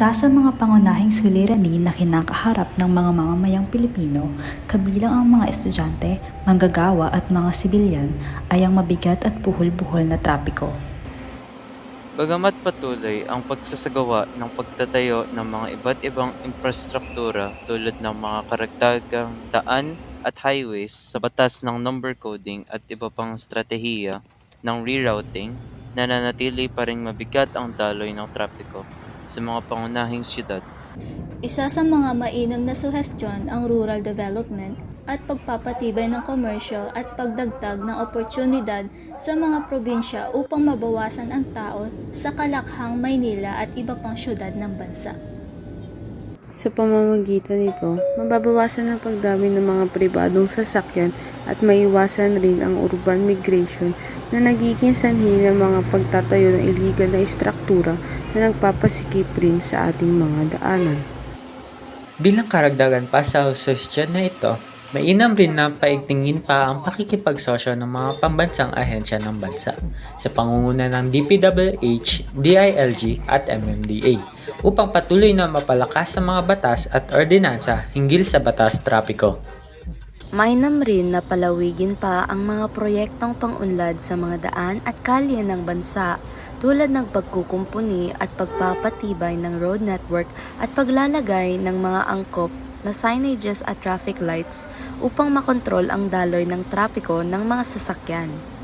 Isa sa mga pangunahing suliranin na kinakaharap ng mga mamamayang Pilipino, kabilang ang mga estudyante, manggagawa at mga sibilyan, ay ang mabigat at buhol-buhol na trapiko. Bagamat patuloy ang pagsasagawa ng pagtatayo ng mga iba't ibang infrastruktura tulad ng mga karagdagang daan at highways sa batas ng number coding at iba pang estratehiya ng rerouting, nananatili pa rin mabigat ang daloy ng trapiko sa mga pangunahing syudad. Isa sa mga mainam na suhestyon ang rural development at pagpapatibay ng komersyo at pagdagdag ng oportunidad sa mga probinsya upang mabawasan ang tao sa kalakhang Maynila at iba pang syudad ng bansa. Sa pamamagitan nito, mababawasan ang pagdami ng mga pribadong sasakyan at maiwasan rin ang urban migration na nagiging sanhi ng mga pagtatayo ng illegal na istruktura na nagpapasikip rin sa ating mga daanan. Bilang karagdagan pa sa suggestion na ito, mainam rin na paigtingin pa ang pakikipagsosyo ng mga pambansang ahensya ng bansa sa pangunguna ng DPWH, DILG at MMDA upang patuloy na mapalakas ang mga batas at ordinansa hinggil sa batas trapiko. Mainam rin na palawigin pa ang mga proyektong pangunlad sa mga daan at kalye ng bansa tulad ng pagkukumpuni at pagpapatibay ng road network at paglalagay ng mga angkop na signages at traffic lights upang makontrol ang daloy ng trapiko ng mga sasakyan.